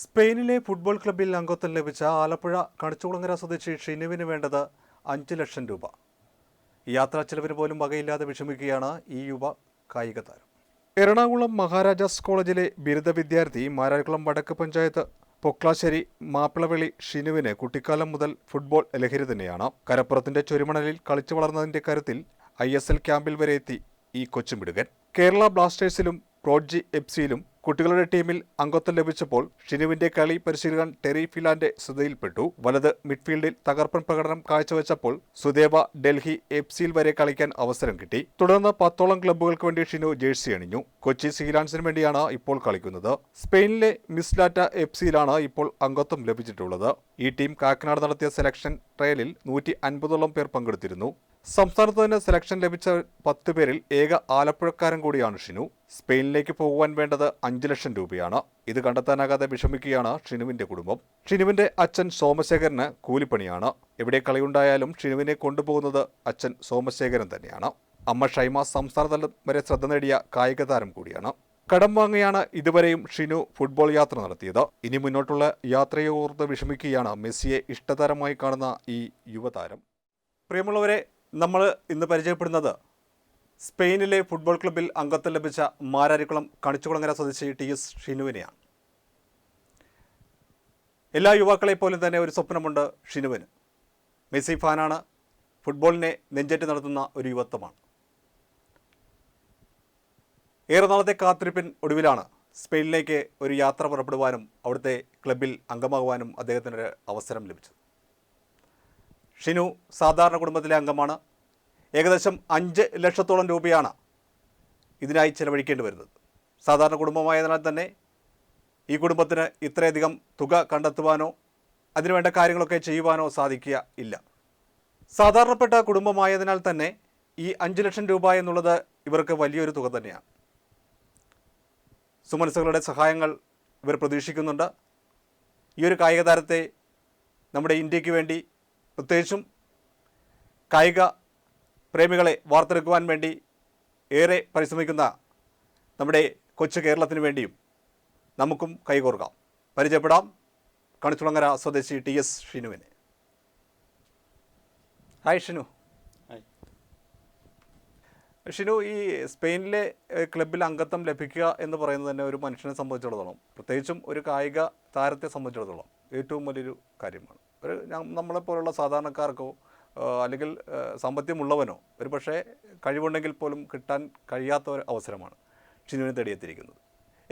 സ്പെയിനിലെ ഫുട്ബോൾ ക്ലബ്ബിൽ അംഗത്വം ലഭിച്ച ആലപ്പുഴ കണിച്ചുകുളങ്ങര സ്വദേശി ഷിനുവിന് വേണ്ടത് അഞ്ച് ലക്ഷം രൂപ. യാത്രാ ചെലവിന് പോലും വകയില്ലാതെ വിഷമിക്കുകയാണ് ഈ യുവ കായിക താരം. എറണാകുളം മഹാരാജാസ് കോളേജിലെ ബിരുദ വിദ്യാർത്ഥി മാരാരിക്കുളം വടക്ക് പഞ്ചായത്ത് പൊക്ലാശ്ശേരി മാപ്പിളവെളി ഷിനുവിന് കുട്ടിക്കാലം മുതൽ ഫുട്ബോൾ ലഹരി തന്നെയാണ്. കരപ്പുറത്തിന്റെ ചുരുമണലിൽ കളിച്ചു വളർന്നതിന്റെ കരുത്തിൽ ഐ എസ് എൽ ക്യാമ്പിൽ വരെ എത്തി ഈ കൊച്ചുമിടുകൻ കേരള ബ്ലാസ്റ്റേഴ്സിലും പ്രോഡ്ജി എഫ് സിയിലും കുട്ടികളുടെ ടീമിൽ അംഗത്വം ലഭിച്ചപ്പോൾ ഷിനുവിന്റെ കളി പരിശീലകൻ ടെറി ഫിലാന്റെ ശ്രദ്ധയിൽപ്പെട്ടു. വലത് മിഡ്ഫീൽഡിൽ തകർപ്പൻ പ്രകടനം കാഴ്ചവെച്ചപ്പോൾ സുദേവ ഡൽഹി എഫ് സിയിൽ വരെ കളിക്കാൻ അവസരം കിട്ടി. തുടർന്ന് പത്തോളം ക്ലബ്ബുകൾക്ക് വേണ്ടി ഷിനു ജേഴ്സി അണിഞ്ഞു. കൊച്ചി സീലാൻസിന് വേണ്ടിയാണ് ഇപ്പോൾ കളിക്കുന്നത്. സ്പെയിനിലെ മിസ്ലാറ്റ എഫ് സിയിലാണ് ഇപ്പോൾ അംഗത്വം ലഭിച്ചിട്ടുള്ളത്. ഈ ടീം കാക്കനാട് നടത്തിയ സെലക്ഷൻ ട്രയലിൽ നൂറ്റി അൻപതോളം പേർ പങ്കെടുത്തിരുന്നു. സംസ്ഥാനത്ത് തന്നെ സെലക്ഷൻ ലഭിച്ച പത്ത് പേരിൽ ഏക ആലപ്പുഴക്കാരൻ കൂടിയാണ് ഷിനു. സ്പെയിനിലേക്ക് പോകുവാൻ വേണ്ടത് അഞ്ച് ലക്ഷം രൂപയാണ്. ഇത് കണ്ടെത്താനാകാതെ വിഷമിക്കുകയാണ് ഷിനുവിന്റെ കുടുംബം. ഷിനുവിന്റെ അച്ഛൻ സോമശേഖരന് കൂലിപ്പണിയാണ്. എവിടെ കളിയുണ്ടായാലും ഷിനുവിനെ കൊണ്ടുപോകുന്നത് അച്ഛൻ സോമശേഖരൻ തന്നെയാണ്. അമ്മ ഷൈമ സംസ്ഥാനതലം വരെ ശ്രദ്ധ നേടിയ കായിക താരം കൂടിയാണ്. കടം വാങ്ങിയാണ് ഇതുവരെയും ഷിനു ഫുട്ബോൾ യാത്ര നടത്തിയത്. ഇനി മുന്നോട്ടുള്ള യാത്രയെ ഓർത്ത് വിഷമിക്കുകയാണ് മെസ്സിയെ ഇഷ്ടതാരമായി കാണുന്ന ഈ യുവതാരം. പ്രിയമുള്ളവരെ നമ്മൾ ഇന്ന് പരിചയപ്പെടുന്നത് സ്പെയിനിലെ ഫുട്ബോൾ ക്ലബ്ബിൽ അംഗത്വം ലഭിച്ച മാരാരിക്കുളം കണിച്ചുകുളങ്ങര സ്വദേശി ടി എസ് ഷിനുവിനെയാണ്. എല്ലാ യുവാക്കളെ പോലും തന്നെ ഒരു സ്വപ്നമുണ്ട് ഷിനുവിന്. മെസ്സി ഫാനാണ് ഫുട്ബോളിനെ നെഞ്ചേറ്റ് നടത്തുന്ന ഒരു യുവത്വമാണ്. ഏറെ നാളത്തെ കാത്തിരിപ്പിൻ ഒടുവിലാണ് സ്പെയിനിലേക്ക് ഒരു യാത്ര പുറപ്പെടുവാനും അവിടുത്തെ ക്ലബ്ബിൽ അംഗമാകുവാനും അദ്ദേഹത്തിനൊരു അവസരം ലഭിച്ചത്. ഷിനു സാധാരണ കുടുംബത്തിലെ അംഗമാണ്. ഏകദേശം അഞ്ച് ലക്ഷത്തോളം രൂപയാണ് ഇതിനായി ചെലവഴിക്കേണ്ടി വരുന്നത്. സാധാരണ കുടുംബമായതിനാൽ തന്നെ ഈ കുടുംബത്തിന് ഇത്രയധികം തുക കണ്ടെത്തുവാനോ അതിനുവേണ്ട കാര്യങ്ങളൊക്കെ ചെയ്യുവാനോ സാധിക്കുക ഇല്ല. സാധാരണപ്പെട്ട കുടുംബമായതിനാൽ തന്നെ ഈ അഞ്ച് ലക്ഷം രൂപ എന്നുള്ളത് ഇവർക്ക് വലിയൊരു തുക തന്നെയാണ്. സുമനസുകളുടെ സഹായങ്ങൾ ഇവർ പ്രതീക്ഷിക്കുന്നുണ്ട്. ഈ ഒരു കായിക താരത്തെ നമ്മുടെ ഇന്ത്യയ്ക്ക് വേണ്ടി പ്രത്യേകിച്ചും കായിക പ്രേമികളെ വാർത്തെടുക്കുവാൻ വേണ്ടി ഏറെ പരിശ്രമിക്കുന്ന നമ്മുടെ കൊച്ചു കേരളത്തിന് വേണ്ടിയും നമുക്കും കൈകോർക്കാം. പരിചയപ്പെടാം. കണിച്ചുളങ്ങര സ്വദേശി ടി എസ് ഷിനുവിനെ. ഹായ് ഷിനു. ഷിനു ഈ സ്പെയിനിലെ ക്ലബിൽ അംഗത്വം ലഭിക്കുക എന്ന് പറയുന്നത് തന്നെ ഒരു മനുഷ്യനെ സംബന്ധിച്ചിടത്തോളം പ്രത്യേകിച്ചും ഒരു കായിക താരത്തെ സംബന്ധിച്ചിടത്തോളം ഏറ്റവും വലിയൊരു കാര്യമാണ്. ഒരു നമ്മളെപ്പോലുള്ള സാധാരണക്കാർക്കോ അല്ലെങ്കിൽ സമ്പത്യമുള്ളവനോ ഒരു പക്ഷേ കഴിവുണ്ടെങ്കിൽ പോലും കിട്ടാൻ കഴിയാത്ത ഒരു അവസരമാണ് ഷിനുവിനെ തേടിയെത്തിയിരിക്കുന്നത്.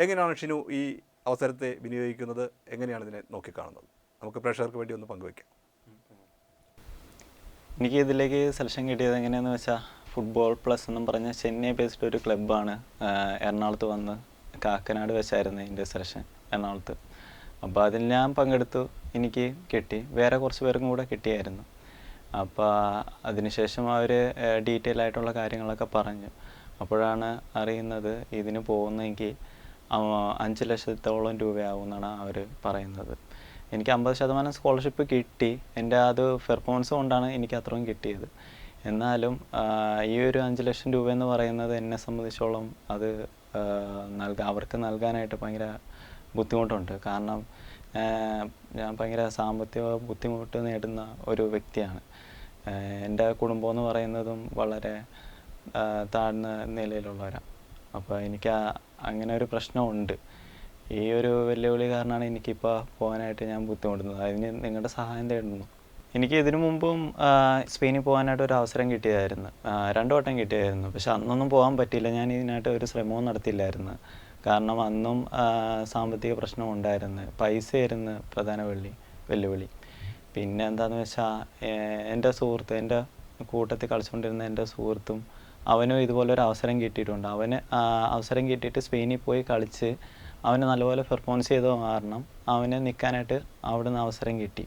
എങ്ങനെയാണ് ഷിനു ഈ അവസരത്തെ വിനിയോഗിക്കുന്നത്? എങ്ങനെയാണ് ഇതിനെ നോക്കിക്കാണുന്നത്? നമുക്ക് പ്രേക്ഷകർക്ക് വേണ്ടി ഒന്ന് പങ്കുവയ്ക്കാം. എനിക്ക് ഇതിലേക്ക് സെലക്ഷൻ കിട്ടിയത് എങ്ങനെയാന്ന് വെച്ചാൽ ഫുട്ബോൾ പ്ലസ് എന്നും പറഞ്ഞ ചെന്നൈ ബേസ്ഡ് ഒരു ക്ലബ്ബാണ് എറണാകുളത്ത് വന്ന് കാക്കനാട് വെച്ചായിരുന്നു എന്റെ സെലക്ഷൻ എറണാകുളത്ത്. അപ്പോൾ അതിൽ ഞാൻ പങ്കെടുത്തു. എനിക്ക് കിട്ടി. വേറെ കുറച്ച് പേർക്കും കൂടെ കിട്ടിയായിരുന്നു. അപ്പോൾ അതിനുശേഷം അവർ ഡീറ്റെയിൽ ആയിട്ടുള്ള കാര്യങ്ങളൊക്കെ പറഞ്ഞു. അപ്പോഴാണ് അറിയുന്നത് ഇതിന് പോകുന്നെങ്കിൽ അഞ്ച് ലക്ഷത്തോളം രൂപയാവും എന്നാണ് അവർ പറയുന്നത്. എനിക്ക് അമ്പത് ശതമാനം സ്കോളർഷിപ്പ് കിട്ടി. എന്റെ അത് പെർഫോമൻസ് കൊണ്ടാണ് എനിക്ക് അത്രയും കിട്ടിയത്. എന്നാലും ഈ ഒരു അഞ്ച് ലക്ഷം രൂപ എന്ന് പറയുന്നത് എന്നെ സംബന്ധിച്ചോളം അത് നൽകാൻ അവർക്ക് നൽകാനായിട്ട് ഭയങ്കര ബുദ്ധിമുട്ടുണ്ട്. കാരണം ഞാൻ ഭയങ്കര സാമ്പത്തിക ബുദ്ധിമുട്ട് നേടുന്ന ഒരു വ്യക്തിയാണ്. എന്റെ കുടുംബം എന്ന് പറയുന്നതും വളരെ താഴ്ന്ന നിലയിലുള്ളവരാണ്. അപ്പോൾ എനിക്ക് അങ്ങനെ ഒരു പ്രശ്നമുണ്ട്. ഈ ഒരു വെല്ലുവിളി കാരണമാണ് എനിക്കിപ്പോൾ പോകാനായിട്ട് ഞാൻ ബുദ്ധിമുട്ടുന്നത്. അതിന് നിങ്ങളുടെ സഹായം തേടുന്നു. എനിക്ക് ഇതിനു മുമ്പും സ്പെയിനിൽ പോകാനായിട്ട് ഒരു അവസരം കിട്ടിയതായിരുന്നു രണ്ടു വട്ടം കിട്ടിയായിരുന്നു. പക്ഷെ അന്നൊന്നും പോകാൻ പറ്റിയില്ല. ഞാൻ ഇതിനായിട്ട് ഒരു ശ്രമവും നടത്തിയില്ലായിരുന്നു. കാരണം അന്നും സാമ്പത്തിക പ്രശ്നം ഉണ്ടായിരുന്നു പൈസയായിരുന്നു പ്രധാന വെള്ളി വെല്ലുവിളി. പിന്നെ എന്താണെന്ന് വെച്ചാൽ എന്റെ സുഹൃത്ത് എന്റെ കൂട്ടത്തിൽ കളിച്ചുകൊണ്ടിരുന്ന എന്റെ സുഹൃത്തും അവനും ഇതുപോലെ ഒരു അവസരം കിട്ടിയിട്ടുണ്ട്. അവന് അവസരം കിട്ടിയിട്ട് സ്പെയിനിൽ പോയി കളിച്ച് അവന് നല്ലപോലെ പെർഫോമൻസ് ചെയ്ത കാരണം അവന് നിൽക്കാനായിട്ട് അവിടുന്ന് അവസരം കിട്ടി.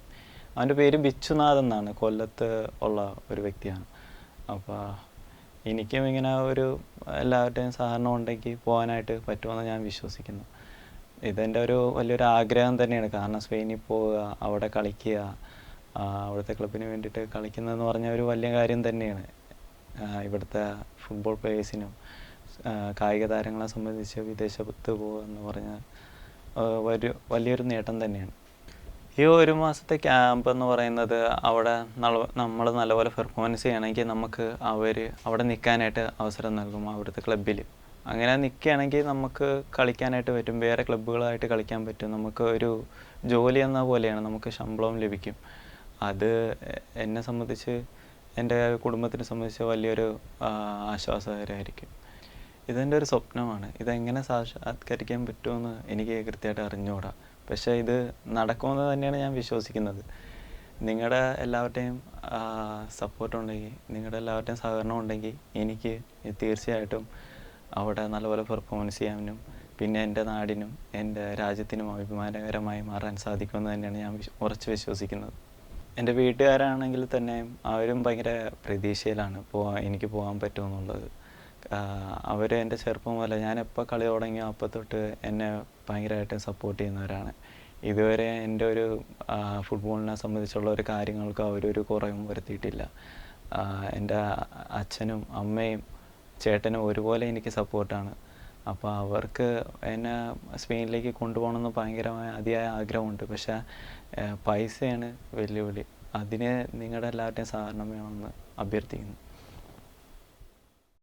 അവന്റെ പേര് ബിച്ചുനാഥ് എന്നാണ്. കൊല്ലത്ത് ഉള്ള ഒരു വ്യക്തിയാണ്. അപ്പോൾ എനിക്കും ഇങ്ങനെ ഒരു എല്ലാവരുടെയും സഹകരണം ഉണ്ടെങ്കിൽ പോകാനായിട്ട് പറ്റുമെന്ന് ഞാൻ വിശ്വസിക്കുന്നു. ഇതെന്റെ ഒരു വലിയൊരു ആഗ്രഹം തന്നെയാണ്. കാരണം സ്പെയിനിൽ പോവുക അവിടെ കളിക്കുക അവിടുത്തെ ക്ലബിന് വേണ്ടിയിട്ട് കളിക്കുന്നതെന്ന് പറഞ്ഞ ഒരു വലിയ കാര്യം തന്നെയാണ്. ഇവിടുത്തെ ഫുട്ബോൾ പ്ലേയേഴ്സിനും കായിക താരങ്ങളെ സംബന്ധിച്ച് വിദേശത്ത് പോകുക എന്ന് പറഞ്ഞാൽ ഒരു വലിയൊരു നേട്ടം തന്നെയാണ്. ഈ ഒരു മാസത്തെ ക്യാമ്പ് എന്ന് പറയുന്നത് അവിടെ നമ്മൾ നല്ലപോലെ പെർഫോമൻസ് ചെയ്യണമെങ്കിൽ നമുക്ക് അവർ അവിടെ നിൽക്കാനായിട്ട് അവസരം നൽകും അവിടുത്തെ ക്ലബിൽ അങ്ങനെ നിൽക്കുകയാണെങ്കിൽ നമുക്ക് കളിക്കാനായിട്ട് പറ്റും. വേറെ ക്ലബ്ബുകളായിട്ട് കളിക്കാൻ പറ്റും. നമുക്ക് ഒരു ജോലി എന്ന പോലെയാണ് നമുക്ക് ശമ്പളവും ലഭിക്കും. അത് എന്നെ സംബന്ധിച്ച് എന്റെ കുടുംബത്തിനെ സംബന്ധിച്ച് വലിയൊരു ആശ്വാസകരമായിരിക്കും. ഇതെന്റെ ഒരു സ്വപ്നമാണ്. ഇതെങ്ങനെ സാക്ഷാത്കരിക്കാൻ പറ്റുമെന്ന് എനിക്ക് കൃത്യമായിട്ട് അറിഞ്ഞുകൂടാ. പക്ഷേ ഇത് നടക്കുമെന്ന് തന്നെയാണ് ഞാൻ വിശ്വസിക്കുന്നത്. നിങ്ങളുടെ എല്ലാവരുടെയും സപ്പോർട്ട് ഉണ്ടെങ്കിൽ നിങ്ങളുടെ എല്ലാവരുടെയും സഹകരണം ഉണ്ടെങ്കിൽ എനിക്ക് തീർച്ചയായിട്ടും അവിടെ നല്ലപോലെ പെർഫോമൻസ് ചെയ്യാനും പിന്നെ എന്റെ നാടിനും എന്റെ രാജ്യത്തിനും അഭിമാനകരമായി മാറാൻ സാധിക്കുമെന്ന് തന്നെയാണ് ഞാൻ ഉറച്ചു വിശ്വസിക്കുന്നത്. എന്റെ വീട്ടുകാരാണെങ്കിൽ തന്നെ അവരും ഭയങ്കര പ്രതീക്ഷയിലാണ് പോവാൻ എനിക്ക് പോകാൻ പറ്റുമെന്നുള്ളത്. അവർ എന്റെ ചെറുപ്പം മുതലേ ഞാൻ എപ്പോൾ കളി തുടങ്ങിയോ അപ്പോൾ തൊട്ട് എന്നെ ഭയങ്കരമായിട്ട് സപ്പോർട്ട് ചെയ്യുന്നവരാണ്. ഇതുവരെ എന്റെ ഒരു ഫുട്ബോളിനെ സംബന്ധിച്ചുള്ള ഒരു കാര്യങ്ങൾക്ക് അവരൊരു കുറവും വരുത്തിയിട്ടില്ല. എന്റെ അച്ഛനും അമ്മയും ചേട്ടനും ഒരുപോലെ എനിക്ക് സപ്പോർട്ടാണ് അപ്പോൾ അവർക്ക് എന്നെ സ്പെയിനിലേക്ക് കൊണ്ടുപോകണമെന്ന് ഭയങ്കരമായ അതിയായ ആഗ്രഹമുണ്ട്. പക്ഷേ പൈസയാണ് വെല്ലുവിളി. അതിന് നിങ്ങളുടെ എല്ലാവരുടെയും സഹകരണം വേണമെന്ന് അഭ്യർത്ഥിക്കുന്നു.